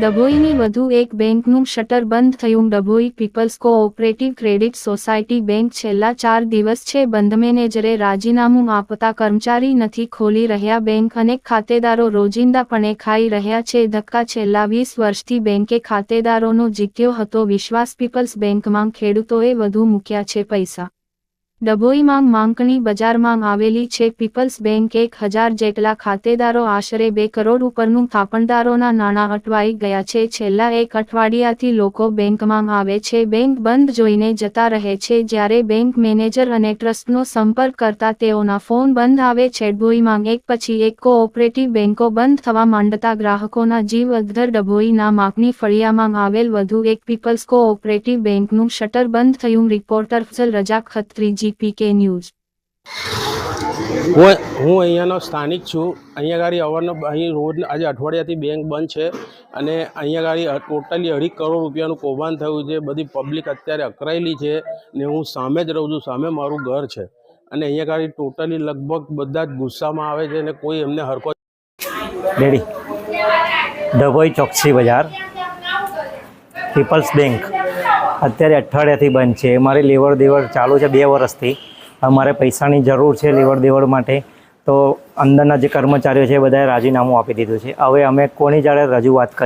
ડભોઈની વધુ એક બેંકનું શટર બંધ થયું. Dabhoi peoples cooperative credit society bank છેલ્લા ચાર દિવસ છે. બંધ મેનેજરે રાજીનામું આપતા કર્મચારી નથી ખોલી રહ્યા. બેંક અનેક ખાતેદારો રોજિંદાપણે ખાઈ રહ્યા છે. ધક્કા છેલ્લા વીસ વર્ષથી બેંકે ખાતેદારોનો જીત્યો હતો. વિશ્વાસ પીપલ્સ બેંકમાં ખેડૂતોએ વધુ મૂક્યા છે પૈસા. ડભોઈમાં માંકણી બજારમાં આવેલી છે. પીપલ્સ બેંક એક હજાર જેટલા ખાતેદારો આશરે બે કરોડ ઉપરનું થાપણદારોના નાણાં અટવાઈ ગયા છે. છેલ્લા એક અઠવાડિયાથી લોકો બેંકમાં આવે છે. બેંક બંધ જોઈને જતા રહે છે. જ્યારે બેંક મેનેજર અને ટ્રસ્ટનો સંપર્ક કરતા તેઓના ફોન બંધ આવે છે. ડભોઈમાં એક પછી એક કોઓપરેટિવ બેંકો બંધ થવા માંડતા ગ્રાહકોના જીવ અદ્ધર ડભોઈના માકની ફળિયામાં આવેલ વધુ એક પીપલ્સ કોઓપરેટિવ બેંકનું શટર બંધ થયું. રિપોર્ટર ફઝલ રજા ખત્રી જીપીકે ન્યૂઝ. હું હું અહીંયાનો સ્થાનિક છું. અહીંયા ગાડી અવારનો અહીં રોજ આજે અઠવાડિયાથી બેંક બંધ છે અને અહીંયા ગાડી ટોટલી અઢી કરોડ રૂપિયાનું કૌભાંડ થયું છે. બધી પબ્લિક અત્યારે અકરાયેલી છે ને હું સામે જ રહું છું. સામે મારું ઘર છે અને અહીંયા ગાડી ટોટલી લગભગ બધા જ ગુસ્સામાં આવે છે અને કોઈ એમને હરકો daddy Dabhoi Choksi Bazar. Peoples bank. અત્યારે અઠવાડિયાથી બંધ છે. મારી લેવડ દેવડ ચાલુ છે બે વર્ષથી. અમારે પૈસાની જરૂર છે લેવડ દેવડ માટે. તો અંદરના જે કર્મચારીઓ છે બધાએ રાજીનામું આપી દીધું છે. હવે અમે કોની જાડે રજૂઆત કરી